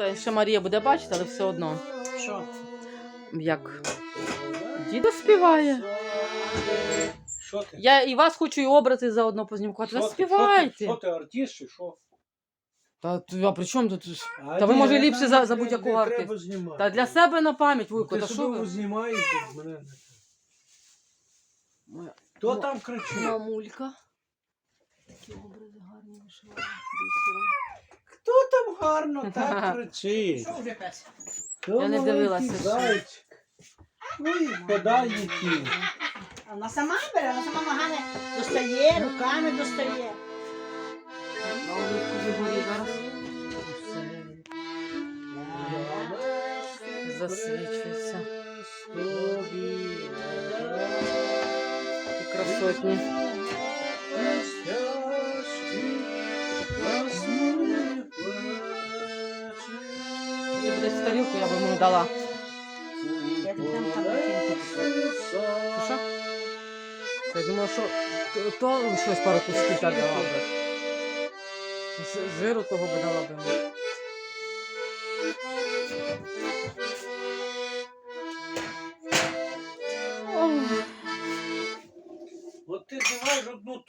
Та ще Марія буде бачити, але все одно. Що? Як дідо співає. Що ти? Я і вас хочу і образи заодно познімкувати. Та Що ти? Що ти? Що ти артист чи що? Та а при чому тут? А Та ви, ні, може, не ліпше за- не за треба, будь-якого не артиста. треба знімати. Та для себе на пам'ять, Вуйко, Ти та що себе ви? знімаєш, без мене. не треба. Моя Хто там кричить? Мамулька. Такі образи гарні вишивала. Гарно так кричить? Що вже пес? То Я не маленький дивилася, що. Зайчик. Ой, подай які. А Вона сама бере, вона сама ногами достає, руками достає. Зараз засвічується. Такі красотні. В тарілку, я б йому дала. Я там. Що, то, то щось пару кусків дала би. Жиру того би дала би. йому. Ох. От ти знаєш одну